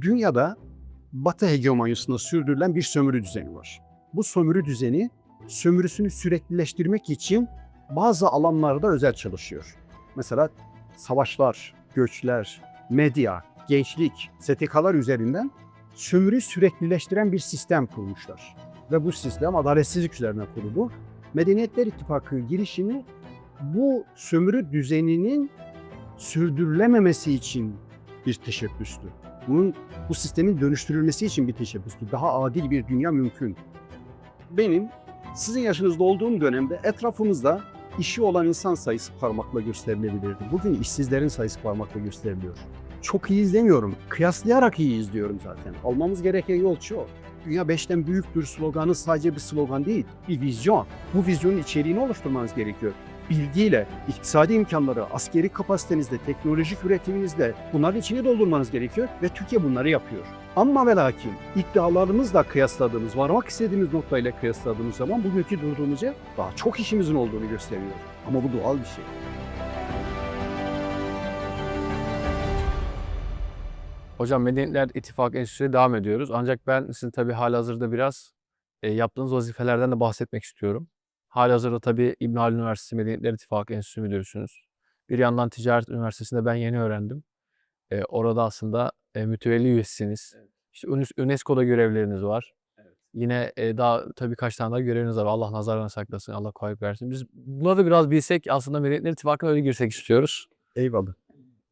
Dünyada Batı hegemonyasında sürdürülen bir sömürü düzeni var. Bu sömürü düzeni sömürüsünü süreklileştirmek için bazı alanlarda özel çalışıyor. Mesela savaşlar, göçler, medya, gençlik, STK'lar üzerinden sömürü süreklileştiren bir sistem kurmuşlar. Ve bu sistem adaletsizlik üzerine kurulu. Medeniyetler İttifakı girişimi bu sömürü düzeninin sürdürülememesi için bir teşebbüstü. Bunun bu sistemin dönüştürülmesi için bir teşebbüstü. Daha adil bir dünya mümkün. Benim sizin yaşınızda olduğum dönemde etrafımızda işi olan insan sayısı parmakla gösterilebilirdi. Bugün işsizlerin sayısı parmakla gösteriliyor. Çok iyi izlemiyorum. Kıyaslayarak iyi izliyorum zaten. Almamız gereken yol şu. Dünya beşten büyüktür sloganı sadece bir slogan değil, bir vizyon. Bu vizyonun içeriğini oluşturmanız gerekiyor. Bilgiyle, iktisadi imkanları, askeri kapasitenizle, teknolojik üretiminizle bunların içini doldurmanız gerekiyor ve Türkiye bunları yapıyor. Ama ve lakin iddialarımızla kıyasladığımız, varmak istediğimiz noktayla kıyasladığımız zaman bugünkü durduğumuz daha çok işimizin olduğunu gösteriyor. Ama bu doğal bir şey. Hocam Medeniyetler İttifakı Enstitüsü'ne devam ediyoruz. Ancak ben sizin tabii halihazırda biraz e, yaptığınız vazifelerden de bahsetmek istiyorum. Halihazırda tabii İbn Üniversitesi Medeniyetler İttifakı Enstitüsü müdürüsünüz. Bir yandan Ticaret Üniversitesi'nde ben yeni öğrendim. E, orada aslında e, mütevelli üyesisiniz. İşte UNES- UNESCO'da görevleriniz var. Yine e, daha tabii kaç tane daha göreviniz var. Allah nazardan saklasın, Allah kolaylık versin. Biz bunları biraz bilsek aslında Medeniyetler İttifakı'na öyle girsek istiyoruz. Eyvallah.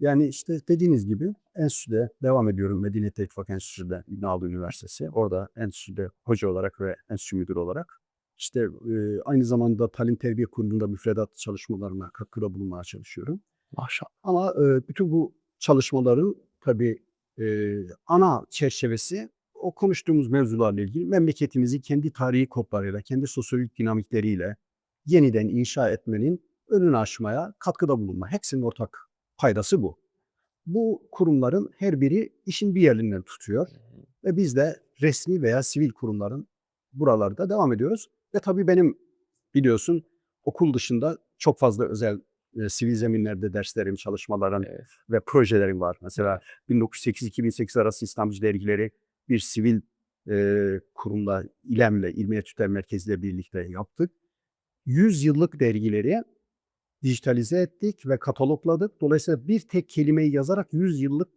Yani işte dediğiniz gibi enstitüde devam ediyorum. Medeniyet İttifak Enstitüsü'de İbn Haldun Üniversitesi. Orada enstitüde hoca olarak ve enstitü müdürü olarak. İşte e, aynı zamanda Talim Terbiye Kurulu'nda müfredat çalışmalarına katkıda bulunmaya çalışıyorum. Maşallah. Ama e, bütün bu çalışmaların tabii e, ana çerçevesi o konuştuğumuz mevzularla ilgili memleketimizi kendi tarihi kodlarıyla, kendi sosyolojik dinamikleriyle yeniden inşa etmenin önünü açmaya katkıda bulunma. Hepsinin ortak paydası bu. Bu kurumların her biri işin bir yerinden tutuyor ve biz de resmi veya sivil kurumların buralarda devam ediyoruz. Ve tabii benim biliyorsun okul dışında çok fazla özel e, sivil zeminlerde derslerim, çalışmalarım Evet. ve projelerim var. Mesela 1908-2008 arası İslamcı dergileri bir sivil e, kurumla, İLEM'le, İlmi Etütler Merkezi ile birlikte yaptık. 100 yıllık dergileri dijitalize ettik ve katalogladık. Dolayısıyla bir tek kelimeyi yazarak 100 yıllık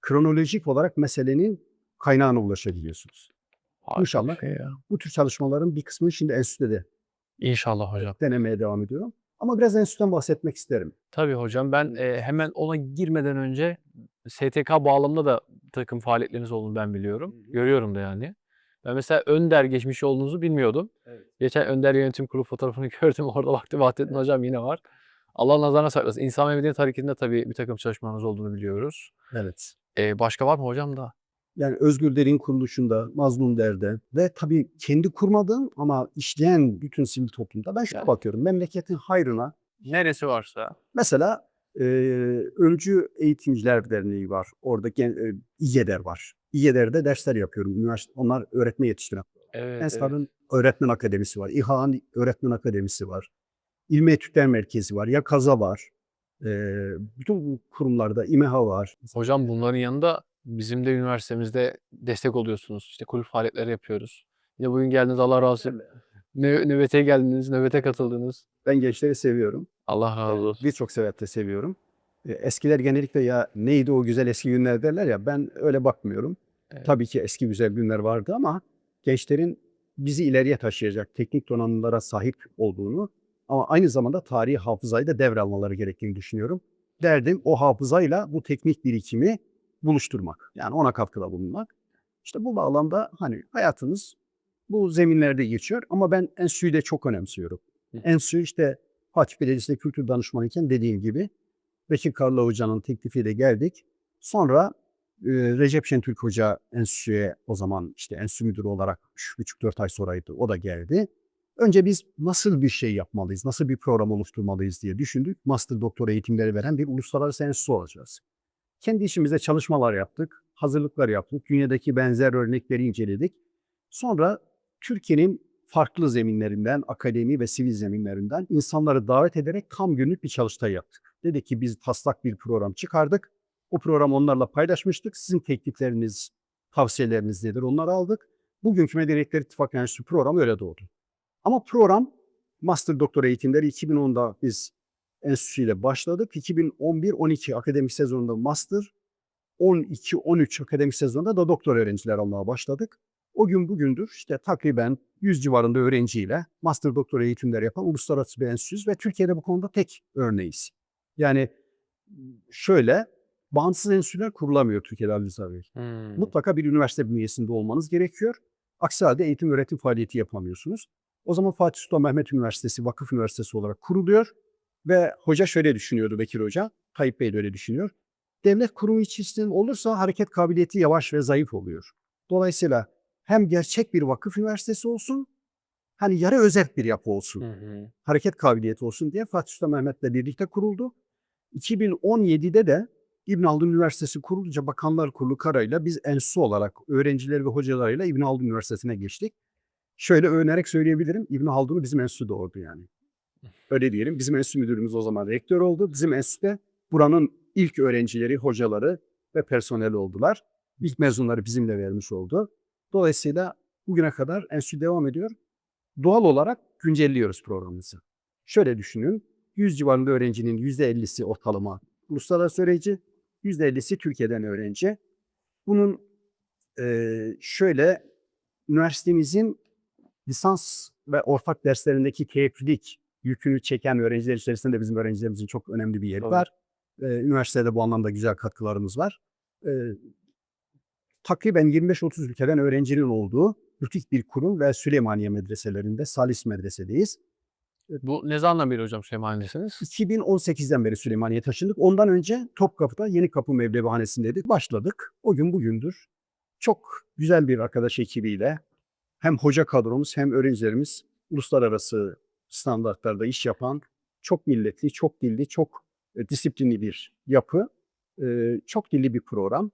kronolojik olarak meselenin kaynağına ulaşabiliyorsunuz. Harika İnşallah. şey ya. Bu tür çalışmaların bir kısmını şimdi enstitüde de İnşallah hocam. denemeye devam ediyorum. Ama biraz enstitüden bahsetmek isterim. Tabii hocam ben e, hemen ona girmeden önce STK bağlamında da takım faaliyetleriniz olduğunu ben biliyorum. Hı hı. Görüyorum da yani. Ben mesela Önder geçmiş olduğunuzu bilmiyordum. Evet. Geçen Önder Yönetim Kurulu fotoğrafını gördüm. Orada vakti Vahdettin hocam yine var. Allah nazarına saklasın. İnsan ve Medeniyet Hareketi'nde tabii bir takım çalışmalarınız olduğunu biliyoruz. Evet. E, başka var mı hocam da? Yani Özgür Der'in kuruluşunda, Mazlum Der'de ve tabii kendi kurmadığım ama işleyen bütün sivil toplumda ben şuna Yani. bakıyorum. Memleketin hayrına Neresi varsa. mesela e, Öncü Eğitimciler Derneği var. Orada gen, e, İGEDER var. İGEDER'de dersler yapıyorum. Üniversite, onlar öğretmen yetiştiren. Evet, evet. Ensar'ın öğretmen akademisi var. İHA'nın öğretmen akademisi var. İlmi Etütler Merkezi var. Yakaza var. E, bütün bu kurumlarda İMEHA var. Hocam bunların yanında bizim de üniversitemizde destek oluyorsunuz. İşte kulüp faaliyetleri yapıyoruz. Yine bugün geldiniz Allah razı olsun. Nö- nöbete geldiniz, nöbete katıldınız. Ben gençleri seviyorum. Allah razı olsun. Birçok sebepte seviyorum. Eskiler genellikle ya neydi o güzel eski günler derler ya ben öyle bakmıyorum. Evet. Tabii ki eski güzel günler vardı ama gençlerin bizi ileriye taşıyacak teknik donanımlara sahip olduğunu ama aynı zamanda tarihi hafızayı da devralmaları gerektiğini düşünüyorum. Derdim o hafızayla bu teknik birikimi buluşturmak. Yani ona katkıda bulunmak. İşte bu bağlamda hani hayatınız bu zeminlerde geçiyor ama ben enstitüyü de çok önemsiyorum. Enstitü işte Fatih Belediyesi'nde kültür danışmanıyken dediğim gibi Bekir Karlı Hoca'nın teklifiyle geldik. Sonra e, Recep Şentürk Hoca enstitüye o zaman işte enstitü müdürü olarak 3,5-4 ay sonraydı. O da geldi. Önce biz nasıl bir şey yapmalıyız, nasıl bir program oluşturmalıyız diye düşündük. Master doktora eğitimleri veren bir uluslararası enstitü olacağız. Kendi işimizde çalışmalar yaptık, hazırlıklar yaptık, dünyadaki benzer örnekleri inceledik. Sonra Türkiye'nin farklı zeminlerinden, akademi ve sivil zeminlerinden insanları davet ederek tam günlük bir çalıştay yaptık. Dedik ki biz taslak bir program çıkardık. O programı onlarla paylaşmıştık. Sizin teklifleriniz, tavsiyeleriniz nedir onları aldık. Bugünkü Medeniyetler İttifakı Enstitüsü programı öyle doğdu. Ama program Master Doktor eğitimleri 2010'da biz enstitüyle başladık. 2011-12 akademik sezonunda Master, 12-13 akademik sezonunda da doktor öğrenciler almaya başladık. O gün bugündür işte takriben 100 civarında öğrenciyle master doktor eğitimleri yapan uluslararası bir enstitüyüz ve Türkiye'de bu konuda tek örneğiz. Yani şöyle bağımsız enstitüler kurulamıyor Türkiye'de Bey. Hımm. Mutlaka bir üniversite bünyesinde olmanız gerekiyor. Aksi halde eğitim öğretim faaliyeti yapamıyorsunuz. O zaman Fatih Sultan Mehmet Üniversitesi Vakıf Üniversitesi olarak kuruluyor ve hoca şöyle düşünüyordu Bekir Hoca, Tayyip Bey de öyle düşünüyor. Devlet kurumu içerisinde olursa hareket kabiliyeti yavaş ve zayıf oluyor. Dolayısıyla hem gerçek bir vakıf üniversitesi olsun, hani yarı özerk bir yapı olsun Hı hı. hareket kabiliyeti olsun diye Fatih Sultan Mehmet'le birlikte kuruldu. 2017'de de İbn Haldun Üniversitesi kurulunca Bakanlar Kurulu kararıyla biz enstitü olarak öğrencileri ve hocalarıyla İbn Haldun Üniversitesi'ne geçtik. Şöyle övünerek söyleyebilirim. İbn Haldun'u bizim enstitü doğurdu yani. Öyle diyelim. Bizim enstitü müdürümüz o zaman rektör oldu. Bizim enstitüde buranın ilk öğrencileri, hocaları ve personeli oldular. İlk mezunları bizimle vermiş oldu. Dolayısıyla bugüne kadar enstitü devam ediyor. Doğal olarak güncelliyoruz programımızı. Şöyle düşünün. 100 civarında öğrencinin %50'si ortalama uluslararası öğrenci, %50'si Türkiye'den öğrenci. Bunun eee, şöyle üniversitemizin lisans ve ortak derslerindeki keyiflilik yükünü çeken öğrenciler içerisinde de bizim öğrencilerimizin çok önemli bir yeri Tabii. var. Eee, üniversitede bu anlamda güzel katkılarımız var. Eee, takriben 25-30 ülkeden öğrencinin olduğu butik bir kurum ve Süleymaniye medreselerinde Salis medresedeyiz. Bu ne zamandan beri hocam Süleymaniye'desiniz? 2018'den beri Süleymaniye'ye taşındık. Ondan önce Topkapı'da Yeni Kapı Mevlevihanesi'ndeydik. Başladık. O gün bugündür çok güzel bir arkadaş ekibiyle hem hoca kadromuz hem öğrencilerimiz uluslararası standartlarda iş yapan çok milletli, çok dilli, çok e, disiplinli bir yapı. E, çok dilli bir program.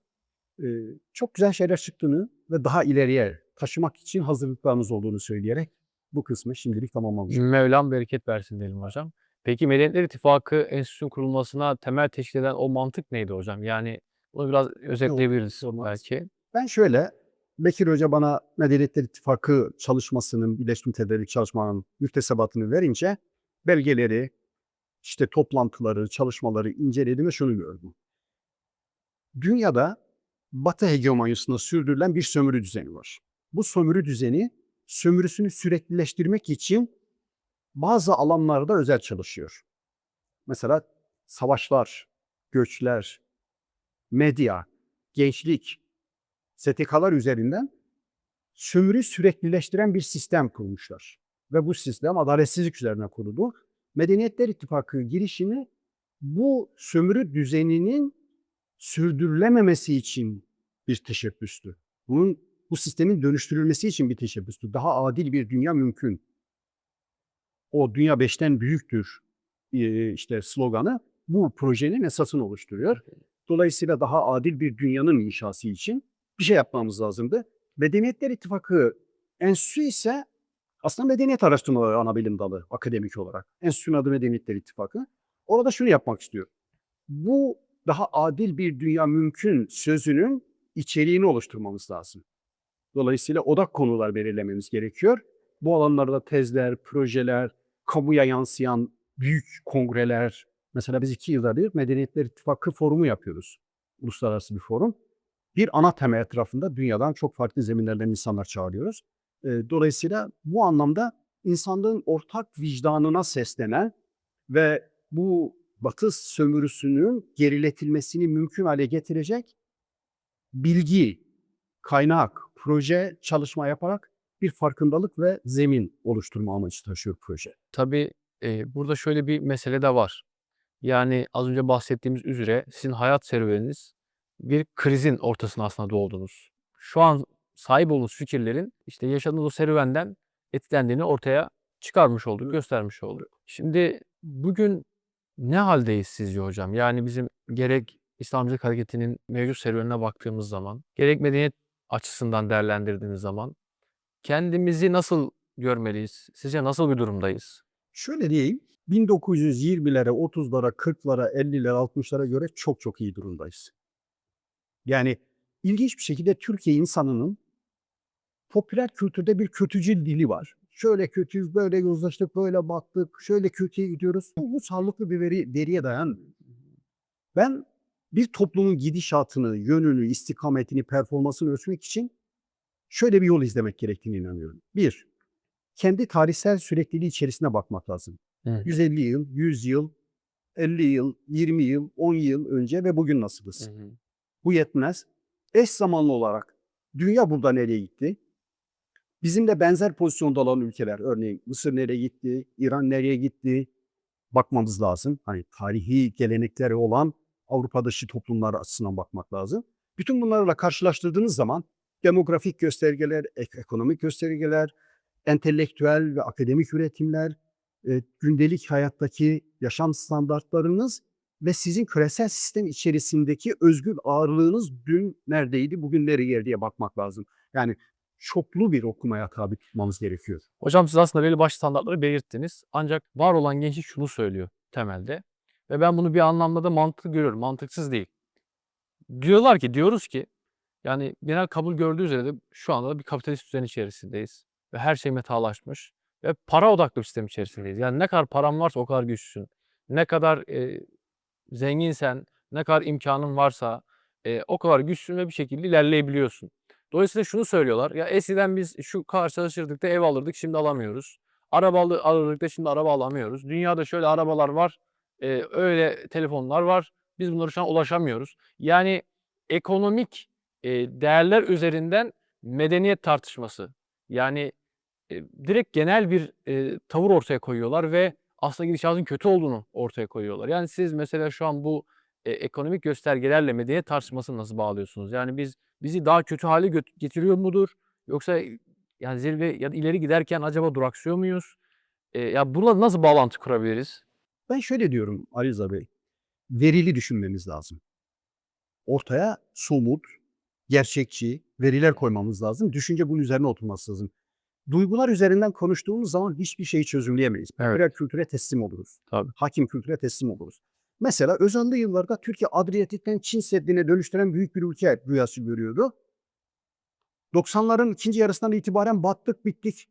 E, çok güzel şeyler çıktığını ve daha ileriye taşımak için hazırlıklarımız olduğunu söyleyerek bu kısmı şimdilik tamamlamış. Mevlam bereket versin diyelim hocam. Peki Medeniyetler İttifakı Enstitüsü'nün kurulmasına temel teşkil eden o mantık neydi hocam? Yani bunu biraz özetleyebiliriz olmaz. belki. Ben şöyle, Bekir Hoca bana Medeniyetler İttifakı çalışmasının, Birleşmiş Milletler'deki çalışmanın müktesebatını verince belgeleri, işte toplantıları, çalışmaları inceledim ve şunu gördüm. Dünyada Batı hegemonyasında sürdürülen bir sömürü düzeni var. Bu sömürü düzeni sömürüsünü süreklileştirmek için bazı alanlarda özel çalışıyor. Mesela savaşlar, göçler, medya, gençlik, STK'lar üzerinden sömürü süreklileştiren bir sistem kurmuşlar. Ve bu sistem adaletsizlik üzerine kuruldu. Medeniyetler İttifakı girişimi bu sömürü düzeninin sürdürülememesi için bir teşebbüstü. Bunun bu sistemin dönüştürülmesi için bir teşebbüstü. Daha adil bir dünya mümkün. O dünya beşten büyüktür e, işte sloganı bu projenin esasını oluşturuyor. Dolayısıyla daha adil bir dünyanın inşası için bir şey yapmamız lazımdı. Medeniyetler İttifakı Enstitüsü ise aslında medeniyet araştırmaları ana bilim dalı akademik olarak. Enstitünün adı Medeniyetler İttifakı. Orada şunu yapmak istiyor. Bu daha adil bir dünya mümkün sözünün içeriğini oluşturmamız lazım. Dolayısıyla odak konular belirlememiz gerekiyor. Bu alanlarda tezler, projeler, kamuya yansıyan büyük kongreler. Mesela biz iki yılda bir Medeniyetler İttifakı forumu yapıyoruz. Uluslararası bir forum. Bir ana tema etrafında dünyadan çok farklı zeminlerden insanlar çağırıyoruz. E, Dolayısıyla bu anlamda insanlığın ortak vicdanına seslenen ve bu Batı sömürüsünün geriletilmesini mümkün hale getirecek bilgi, kaynak, proje, çalışma yaparak bir farkındalık ve zemin oluşturma amacı taşıyor proje. Tabii eee, burada şöyle bir mesele de var. Yani az önce bahsettiğimiz üzere sizin hayat serüveniniz bir krizin ortasına aslında doğdunuz. Şu an sahip olduğunuz fikirlerin işte yaşadığınız o serüvenden etkilendiğini ortaya çıkarmış olduk, göstermiş olduk. Şimdi bugün ne haldeyiz sizce hocam? Yani bizim gerek İslamcılık hareketinin mevcut serüvenine baktığımız zaman, gerek medeniyet açısından değerlendirdiğiniz zaman kendimizi nasıl görmeliyiz? Sizce nasıl bir durumdayız? Şöyle diyeyim, 1920'lere, 30'lara, 40'lara, 50'lere, 60'lara göre çok çok iyi durumdayız. Yani ilginç bir şekilde Türkiye insanının popüler kültürde bir kötücül dili var. Şöyle kötüyüz, böyle yozlaştık, böyle baktık, şöyle kötüye gidiyoruz. Bu sağlıklı bir veri, veriye dayanmıyor. Ben bir toplumun gidişatını, yönünü, istikametini, performansını ölçmek için şöyle bir yol izlemek gerektiğine inanıyorum. Bir, kendi tarihsel sürekliliği içerisine bakmak lazım. Evet. 150 yıl, 100 yıl, 50 yıl, 20 yıl, 10 yıl önce ve bugün nasılız? Bu yetmez. Eş zamanlı olarak dünya burada nereye gitti? Bizimle benzer pozisyonda olan ülkeler, örneğin Mısır nereye gitti, İran nereye gitti bakmamız lazım. Hani tarihi gelenekleri olan Avrupa dışı toplumlar açısından bakmak lazım. Bütün bunlarla karşılaştırdığınız zaman demografik göstergeler, ek- ekonomik göstergeler, entelektüel ve akademik üretimler, e, gündelik hayattaki yaşam standartlarınız ve sizin küresel sistem içerisindeki özgür ağırlığınız dün neredeydi, bugün nereye diye bakmak lazım. Yani çoklu bir okumaya tabi tutmamız gerekiyor. Hocam siz aslında belli başlı standartları belirttiniz. Ancak var olan gençlik şunu söylüyor temelde. Ve ben bunu bir anlamda da mantıklı görüyorum. Mantıksız değil. Diyorlar ki, diyoruz ki yani genel kabul gördüğü üzere de şu anda da bir kapitalist düzen içerisindeyiz. Ve her şey metalaşmış. Ve para odaklı bir sistem içerisindeyiz. Yani ne kadar param varsa o kadar güçlüsün. Ne kadar e, zenginsen, ne kadar imkanın varsa e, o kadar güçlüsün ve bir şekilde ilerleyebiliyorsun. Dolayısıyla şunu söylüyorlar. Ya eskiden biz şu kadar çalışırdık da ev alırdık şimdi alamıyoruz. Araba alı- alırdık da şimdi araba alamıyoruz. Dünyada şöyle arabalar var. e, öyle telefonlar var. Biz bunlara şu an ulaşamıyoruz. Yani ekonomik e, değerler üzerinden medeniyet tartışması. Yani e, direkt genel bir e, tavır ortaya koyuyorlar ve aslında gidişatın kötü olduğunu ortaya koyuyorlar. Yani siz mesela şu an bu e, ekonomik göstergelerle medeniyet tartışmasını nasıl bağlıyorsunuz? Yani biz bizi daha kötü hale göt- getiriyor mudur? Yoksa yani zirve ya ileri giderken acaba duraksıyor muyuz? E, ya bununla nasıl bağlantı kurabiliriz? Ben şöyle diyorum Ali Rıza Bey, verili düşünmemiz lazım. Ortaya somut, gerçekçi veriler koymamız lazım. Düşünce bunun üzerine oturması lazım. Duygular üzerinden konuştuğumuz zaman hiçbir şeyi çözümleyemeyiz. Evet. Popüler kültüre teslim oluruz. Tabii. Hakim kültüre teslim oluruz. Mesela Özanlı yıllarda Türkiye Adriyatik'ten Çin Seddi'ne dönüştüren büyük bir ülke rüyası görüyordu. 90'ların ikinci yarısından itibaren battık bittik.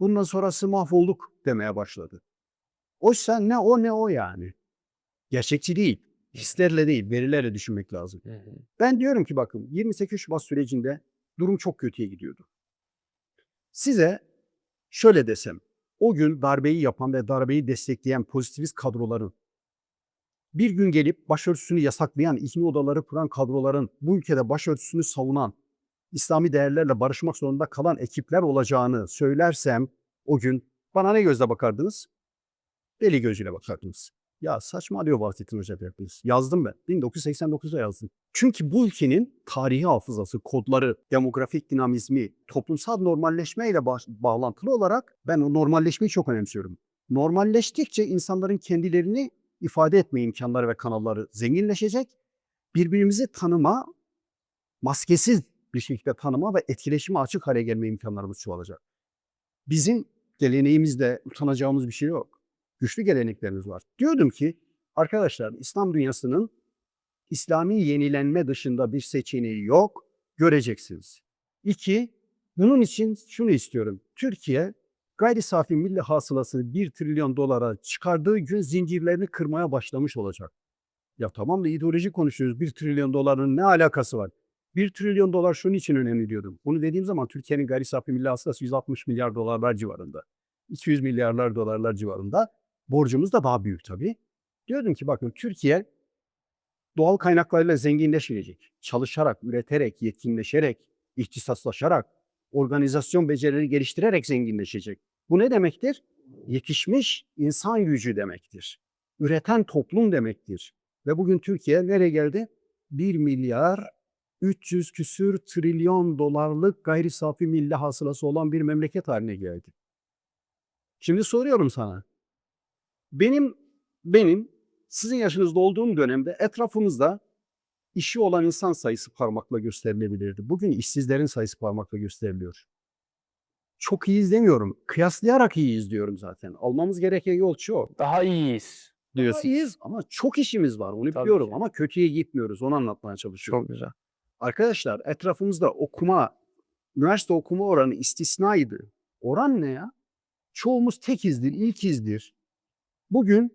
Bundan sonrası mahvolduk demeye başladı. Oysa ne o ne o yani. Gerçekçi değil. Hislerle değil, verilerle düşünmek lazım. Ben diyorum ki bakın 28 Şubat sürecinde durum çok kötüye gidiyordu. Size şöyle desem, o gün darbeyi yapan ve darbeyi destekleyen pozitivist kadroların bir gün gelip başörtüsünü yasaklayan, ihmi odaları kuran kadroların bu ülkede başörtüsünü savunan, İslami değerlerle barışmak zorunda kalan ekipler olacağını söylersem o gün bana ne gözle bakardınız? Deli gözüyle bakardınız. Ya saçmalıyor Bahsettin Hoca yapınız. Yazdım ben. 1989'da yazdım. Çünkü bu ülkenin tarihi hafızası, kodları, demografik dinamizmi, toplumsal normalleşmeyle ba- bağlantılı olarak ben o normalleşmeyi çok önemsiyorum. Normalleştikçe insanların kendilerini ifade etme imkanları ve kanalları zenginleşecek. Birbirimizi tanıma, maskesiz bir şekilde tanıma ve etkileşime açık hale gelme imkanlarımız çoğalacak. Bizim geleneğimizde utanacağımız bir şey yok. Güçlü geleneklerimiz var. Diyordum ki arkadaşlar İslam dünyasının İslami yenilenme dışında bir seçeneği yok. Göreceksiniz. İki, bunun için şunu istiyorum. Türkiye gayri safi milli hasılasını 1 trilyon dolara çıkardığı gün zincirlerini kırmaya başlamış olacak. Ya tamam da ideoloji konuşuyoruz. 1 trilyon doların ne alakası var? 1 trilyon dolar şunun için önemli diyordum. Bunu dediğim zaman Türkiye'nin gayri safi milli hasılası 160 milyar dolarlar civarında. 200 milyarlar dolarlar civarında. Borcumuz da daha büyük tabii. Diyordum ki bakın Türkiye doğal kaynaklarıyla zenginleşecek. Çalışarak, üreterek, yetkinleşerek, ihtisaslaşarak, organizasyon becerileri geliştirerek zenginleşecek. Bu ne demektir? Yetişmiş insan gücü demektir. Üreten toplum demektir. Ve bugün Türkiye nereye geldi? 1 milyar 300 küsür trilyon dolarlık gayri safi milli hasılası olan bir memleket haline geldi. Şimdi soruyorum sana. Benim benim sizin yaşınızda olduğum dönemde etrafımızda işi olan insan sayısı parmakla gösterilebilirdi. Bugün işsizlerin sayısı parmakla gösteriliyor. Çok iyi izlemiyorum. Kıyaslayarak iyi izliyorum zaten. Almamız gereken yol çok. Daha iyiyiz Daha diyorsun. iyiyiz ama çok işimiz var. Onu Tabii biliyorum ki. ama kötüye gitmiyoruz. Onu anlatmaya çalışıyorum. Çok güzel. Arkadaşlar etrafımızda okuma, üniversite okuma oranı istisnaydı. Oran ne ya? Çoğumuz tekizdir, ilkizdir. Bugün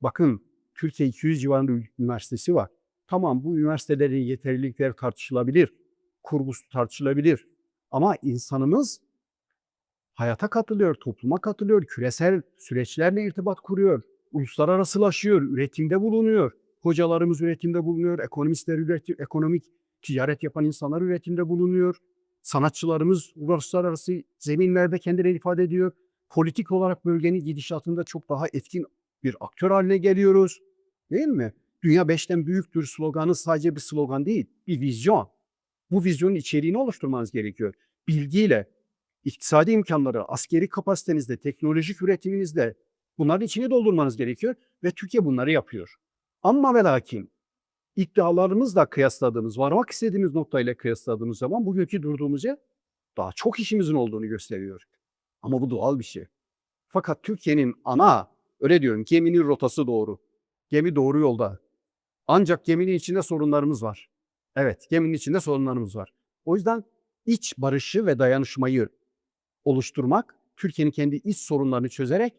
bakın Türkiye 200 civarında üniversitesi var. Tamam bu üniversitelerin yeterlilikleri tartışılabilir. Kurgusu tartışılabilir. Ama insanımız hayata katılıyor, topluma katılıyor, küresel süreçlerle irtibat kuruyor, uluslararasılaşıyor, üretimde bulunuyor. Hocalarımız üretimde bulunuyor, ekonomistler üretim, ekonomik ticaret yapan insanlar üretimde bulunuyor. Sanatçılarımız uluslararası zeminlerde kendilerini ifade ediyor. Politik olarak bölgenin gidişatında çok daha etkin bir aktör haline geliyoruz. Değil mi? Dünya beşten büyüktür sloganı sadece bir slogan değil, bir vizyon. Bu vizyonun içeriğini oluşturmanız gerekiyor. Bilgiyle, iktisadi imkanları, askeri kapasitenizde, teknolojik üretiminizde bunların içini doldurmanız gerekiyor ve Türkiye bunları yapıyor. Ama ve lakin iddialarımızla kıyasladığımız, varmak istediğimiz noktayla kıyasladığımız zaman bugünkü durduğumuz yer daha çok işimizin olduğunu gösteriyor. Ama bu doğal bir şey. Fakat Türkiye'nin ana, öyle diyorum, geminin rotası doğru. Gemi doğru yolda. Ancak geminin içinde sorunlarımız var. Evet, geminin içinde sorunlarımız var. O yüzden iç barışı ve dayanışmayı oluşturmak, Türkiye'nin kendi iç sorunlarını çözerek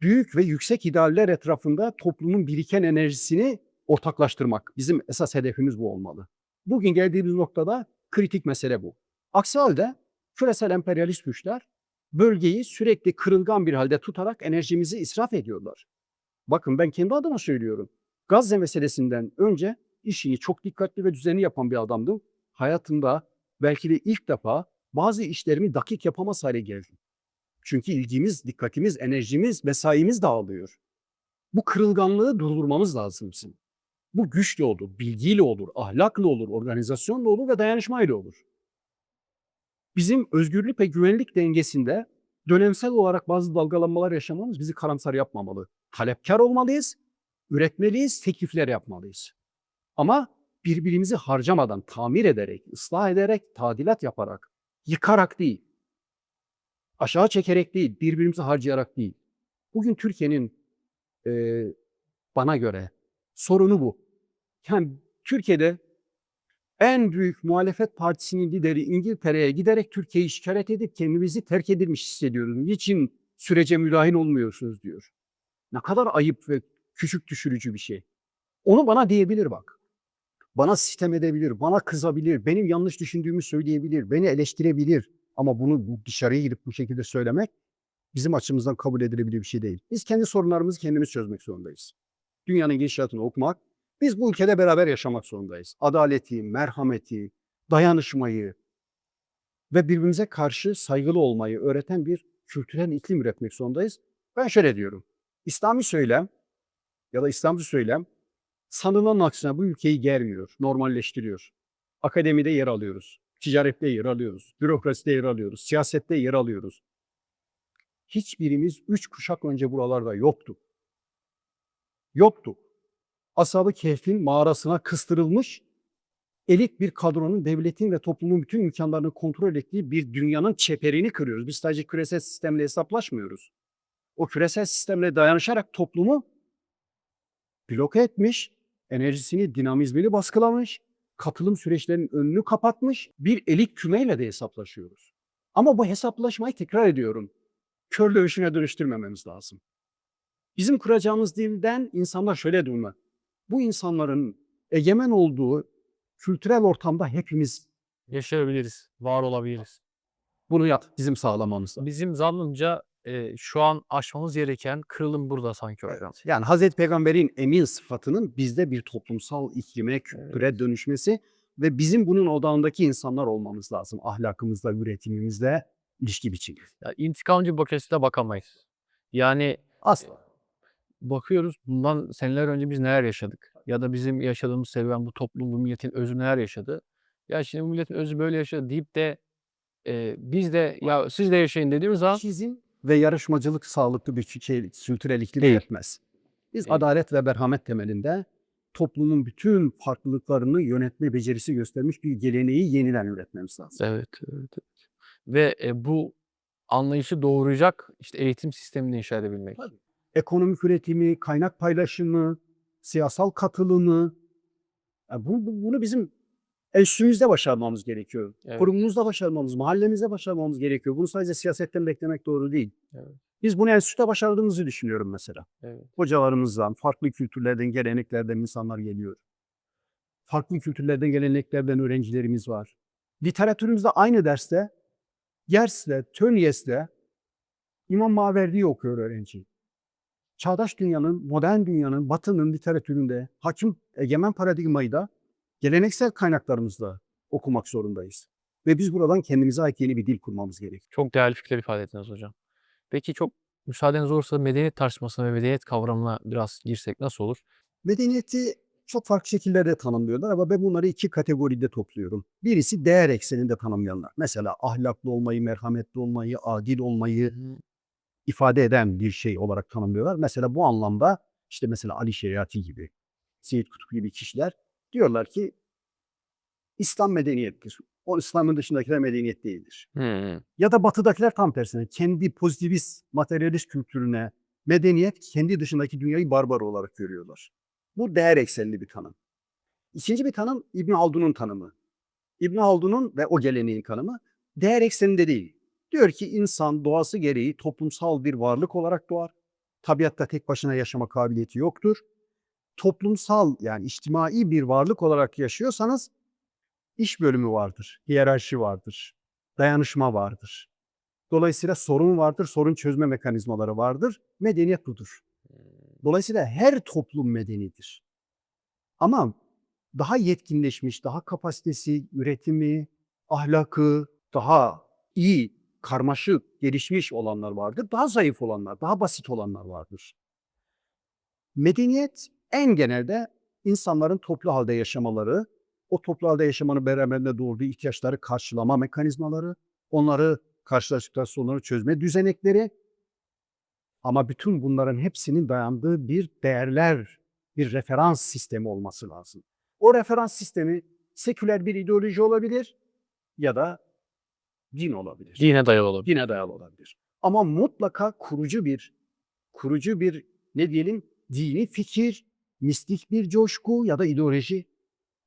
büyük ve yüksek idealler etrafında toplumun biriken enerjisini ortaklaştırmak. Bizim esas hedefimiz bu olmalı. Bugün geldiğimiz noktada kritik mesele bu. Aksi halde küresel emperyalist güçler bölgeyi sürekli kırılgan bir halde tutarak enerjimizi israf ediyorlar. Bakın ben kendi adıma söylüyorum. Gazze meselesinden önce işini çok dikkatli ve düzenli yapan bir adamdım. Hayatımda belki de ilk defa bazı işlerimi dakik yapamaz hale geldim. Çünkü ilgimiz, dikkatimiz, enerjimiz, mesaimiz dağılıyor. Bu kırılganlığı durdurmamız lazım bizim. Bu güçle olur, bilgiyle olur, ahlakla olur, organizasyonla olur ve dayanışmayla olur. Bizim özgürlük ve güvenlik dengesinde dönemsel olarak bazı dalgalanmalar yaşamamız bizi karamsar yapmamalı. Talepkar olmalıyız, üretmeliyiz, teklifler yapmalıyız. Ama birbirimizi harcamadan, tamir ederek, ıslah ederek, tadilat yaparak, yıkarak değil, aşağı çekerek değil, birbirimizi harcayarak değil. Bugün Türkiye'nin e, bana göre sorunu bu. Yani Türkiye'de en büyük muhalefet partisinin lideri İngiltere'ye giderek Türkiye'yi şikayet edip kendimizi terk edilmiş hissediyoruz. Niçin sürece müdahil olmuyorsunuz diyor. Ne kadar ayıp ve küçük düşürücü bir şey. Onu bana diyebilir bak. Bana sitem edebilir, bana kızabilir, benim yanlış düşündüğümü söyleyebilir, beni eleştirebilir. Ama bunu bu- dışarıya girip bu şekilde söylemek bizim açımızdan kabul edilebilir bir şey değil. Biz kendi sorunlarımızı kendimiz çözmek zorundayız. Dünyanın gidişatını okumak, biz bu ülkede beraber yaşamak zorundayız. Adaleti, merhameti, dayanışmayı ve birbirimize karşı saygılı olmayı öğreten bir kültürel iklim üretmek zorundayız. Ben şöyle diyorum. İslami söylem ya da İslamcı söylem sanılan aksine bu ülkeyi germiyor, normalleştiriyor. Akademide yer alıyoruz, ticarette yer alıyoruz, bürokraside yer alıyoruz, siyasette yer alıyoruz. Hiçbirimiz üç kuşak önce buralarda yoktuk. Yoktuk. Ashab-ı Kehf'in mağarasına kıstırılmış elit bir kadronun, devletin ve toplumun bütün imkanlarını kontrol ettiği bir dünyanın çeperini kırıyoruz. Biz sadece küresel sistemle hesaplaşmıyoruz. O küresel sistemle dayanışarak toplumu bloke etmiş, enerjisini, dinamizmini baskılamış, katılım süreçlerinin önünü kapatmış bir elit kümeyle de hesaplaşıyoruz. Ama bu hesaplaşmayı tekrar ediyorum. Kör dövüşüne dönüştürmememiz lazım. Bizim kuracağımız dilden insanlar şöyle durma. Bu insanların egemen olduğu kültürel ortamda hepimiz Yaşayabiliriz, var olabiliriz. bunu yap bizim sağlamamız lazım. Bizim zannımca e, şu an aşmamız gereken kırılım burada sanki hocam. Yani Hazreti Peygamber'in emin sıfatının bizde bir toplumsal iklime, kültüre dönüşmesi ve bizim bunun odağındaki insanlar olmamız lazım. Ahlakımızla, üretimimizle, ilişki biçimi. Ya, intikamcı bir bakış açısıyla bakamayız. Yani Asla. Bakıyoruz bundan seneler önce biz neler yaşadık? Ya da bizim yaşadığımız serüven bu toplum, bu milletin özü neler yaşadı? Ya şimdi bu milletin özü böyle yaşadı deyip de e, biz de ya siz de yaşayın dediğimiz zaman Çizim ve yarışmacılık sağlıklı bir şey, kültürel iklim Değil. Biz Değil. adalet ve merhamet temelinde toplumun bütün farklılıklarını yönetme becerisi göstermiş bir geleneği yeniden üretmemiz lazım. Evet, evet, evet. Ve e, bu anlayışı doğuracak işte eğitim sistemini inşa edebilmek. Tabii. Ekonomik üretimi, kaynak paylaşımı, siyasal katılımı, ya bu, bu- bunu bizim enstitümüzde başarmamız gerekiyor. Evet. Kurumumuzda başarmamız, mahallemizde başarmamız gerekiyor. Bunu sadece siyasetten beklemek doğru değil. Evet. Biz bunu enstitüde başardığımızı düşünüyorum mesela. Evet. Hocalarımızdan, farklı kültürlerden, geleneklerden insanlar geliyor. Farklı kültürlerden, geleneklerden öğrencilerimiz var. Literatürümüzde aynı derste Yers'le, Tönnies'le İmam Maverdi'yi okuyor öğrenci. Çağdaş dünyanın, modern dünyanın, batının literatüründe hakim egemen paradigmayı da geleneksel kaynaklarımızla okumak zorundayız. Ve biz buradan kendimize ait yeni bir dil kurmamız gerekiyor. Çok değerli fikirler ifade ettiniz hocam. Peki çok müsaadeniz olursa medeniyet tartışmasına ve medeniyet kavramına biraz girsek nasıl olur? Medeniyeti çok farklı şekillerde tanımlıyorlar ama ben bunları iki kategoride topluyorum. Birisi değer ekseninde tanımlayanlar. Mesela ahlaklı olmayı, merhametli olmayı, adil olmayı ifade eden bir şey olarak tanımlıyorlar. Mesela bu anlamda işte mesela Ali Şeriati gibi, Seyyid Kutup gibi kişiler diyorlar ki İslam medeniyettir. O İslam'ın dışındakiler medeniyet değildir. Hı. Ya da batıdakiler tam tersine kendi pozitivist, materyalist kültürüne medeniyet kendi dışındaki dünyayı barbar olarak görüyorlar. Bu değer eksenli bir tanım. İkinci bir tanım İbn Haldun'un tanımı. İbn Haldun'un ve o geleneğin tanımı değer ekseninde değil. Diyor ki insan doğası gereği toplumsal bir varlık olarak doğar. Tabiatta tek başına yaşama kabiliyeti yoktur. Toplumsal yani içtimai bir varlık olarak yaşıyorsanız iş bölümü vardır, hiyerarşi vardır, dayanışma vardır. Dolayısıyla sorun vardır, sorun çözme mekanizmaları vardır. Medeniyet budur. Dolayısıyla her toplum medenidir. Ama daha yetkinleşmiş, daha kapasitesi, üretimi, ahlakı daha iyi, karmaşık, gelişmiş olanlar vardır. Daha zayıf olanlar, daha basit olanlar vardır. Medeniyet en genelde insanların toplu halde yaşamaları, o toplu halde yaşamanın beraberinde doğurduğu ihtiyaçları karşılama mekanizmaları, onları karşılaştıkları sorunları çözme düzenekleri ama bütün bunların hepsinin dayandığı bir değerler, bir referans sistemi olması lazım. O referans sistemi seküler bir ideoloji olabilir ya da din olabilir. Dine dayalı olabilir. Dine dayalı olabilir. Ama mutlaka kurucu bir, kurucu bir ne diyelim dini fikir, mistik bir coşku ya da ideoloji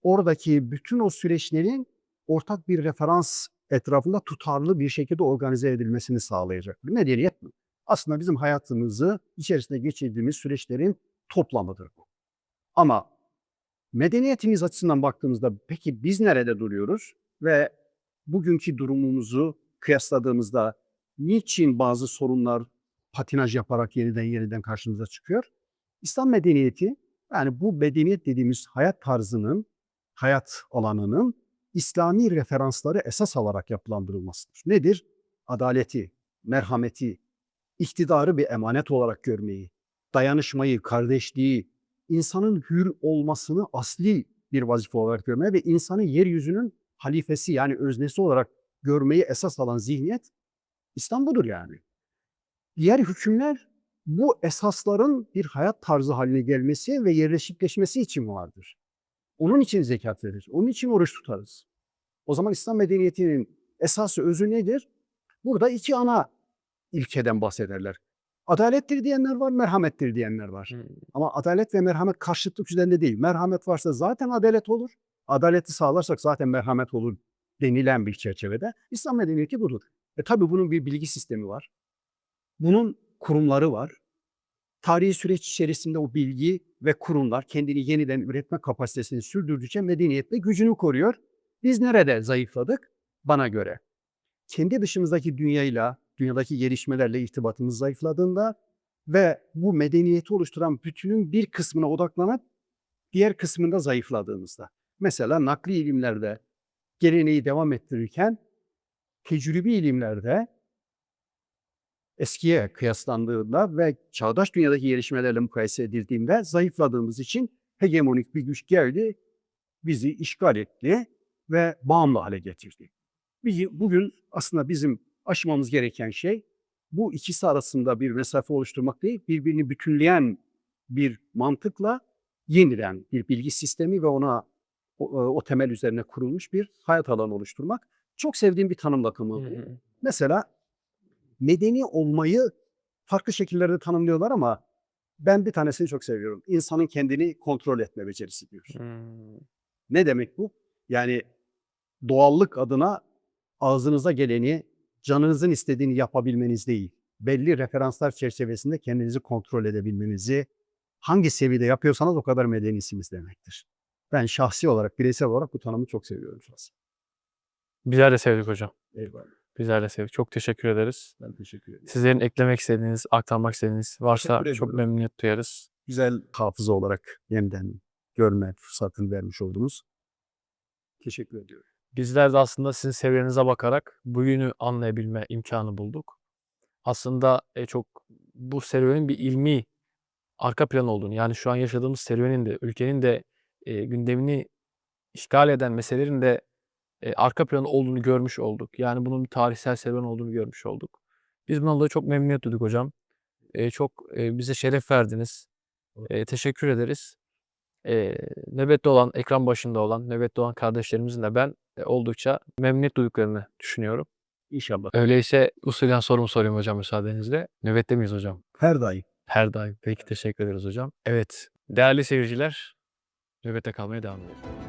oradaki bütün o süreçlerin ortak bir referans etrafında tutarlı bir şekilde organize edilmesini sağlayacak. Medeniyet mi? Aslında bizim hayatımızı içerisinde geçirdiğimiz süreçlerin toplamıdır bu. Ama medeniyetimiz açısından baktığımızda peki biz nerede duruyoruz ve bugünkü durumumuzu kıyasladığımızda niçin bazı sorunlar patinaj yaparak yeniden yeniden karşımıza çıkıyor? İslam medeniyeti yani bu medeniyet dediğimiz hayat tarzının, hayat alanının İslami referansları esas alarak yapılandırılmasıdır. Nedir? Adaleti, merhameti, iktidarı bir emanet olarak görmeyi, dayanışmayı, kardeşliği, insanın hür olmasını asli bir vazife olarak görmeyi ve insanı yeryüzünün halifesi yani öznesi olarak görmeyi esas alan zihniyet İslam budur yani. Diğer hükümler bu esasların bir hayat tarzı haline gelmesi ve yerleşikleşmesi için vardır. Onun için zekat veririz, onun için oruç tutarız. O zaman İslam medeniyetinin esası özü nedir? Burada iki ana ilkeden bahsederler. Adalettir diyenler var, merhamettir diyenler var. Hı. Ama adalet ve merhamet karşıtlık üzerinde değil. Merhamet varsa zaten adalet olur. Adaleti sağlarsak zaten merhamet olur denilen bir çerçevede. İslam medeniyeti budur. E tabi bunun bir bilgi sistemi var. Bunun kurumları var. Tarihi süreç içerisinde o bilgi ve kurumlar kendini yeniden üretme kapasitesini sürdürdükçe medeniyetle gücünü koruyor. Biz nerede zayıfladık? Bana göre. Kendi dışımızdaki dünyayla, dünyadaki gelişmelerle irtibatımız zayıfladığında ve bu medeniyeti oluşturan bütünün bir kısmına odaklanıp diğer kısmında zayıfladığımızda. Mesela nakli ilimlerde geleneği devam ettirirken tecrübi ilimlerde eskiye kıyaslandığında ve çağdaş dünyadaki gelişmelerle mukayese edildiğinde zayıfladığımız için hegemonik bir güç geldi, bizi işgal etti ve bağımlı hale getirdi. Bugün aslında bizim aşmamız gereken şey bu ikisi arasında bir mesafe oluşturmak değil, birbirini bütünleyen bir mantıkla yeniden bir bilgi sistemi ve ona o, o temel üzerine kurulmuş bir hayat alanı oluşturmak. Çok sevdiğim bir tanım bakımı. Hı hı. Mesela medeni olmayı farklı şekillerde tanımlıyorlar ama ben bir tanesini çok seviyorum. İnsanın kendini kontrol etme becerisi diyor. Hmm. Ne demek bu? Yani doğallık adına ağzınıza geleni, canınızın istediğini yapabilmeniz değil, belli referanslar çerçevesinde kendinizi kontrol edebilmenizi, hangi seviyede yapıyorsanız o kadar medenisiniz demektir. Ben şahsi olarak, bireysel olarak bu tanımı çok seviyorum şahsen. Bizler de sevdik hocam. Eyvallah. Bizler de sevdik. Çok teşekkür ederiz. Ben teşekkür ederim. Sizlerin eklemek istediğiniz, aktarmak istediğiniz varsa çok memnuniyet duyarız. Güzel hafıza olarak yeniden görme fırsatını vermiş oldunuz. Teşekkür ediyorum. Bizler de aslında sizin seviyenize bakarak bugünü anlayabilme imkanı bulduk. Aslında e, çok bu serüvenin bir ilmi arka plan olduğunu yani şu an yaşadığımız serüvenin de ülkenin de e, gündemini işgal eden meselelerin de e, arka planı olduğunu görmüş olduk. Yani bunun bir tarihsel serüven olduğunu görmüş olduk. Biz bundan dolayı çok memnuniyet duyduk hocam. E, çok e, bize şeref verdiniz. E, teşekkür ederiz. E, nöbette olan, ekran başında olan, nöbette olan kardeşlerimizin de ben e, oldukça memnuniyet duyduklarını düşünüyorum. İnşallah. Öyleyse usulden sorumu sorayım hocam müsaadenizle. Nöbette miyiz hocam? Her daim. Her daim. Peki teşekkür ederiz hocam. Evet. Değerli seyirciler, nöbette kalmaya devam edelim.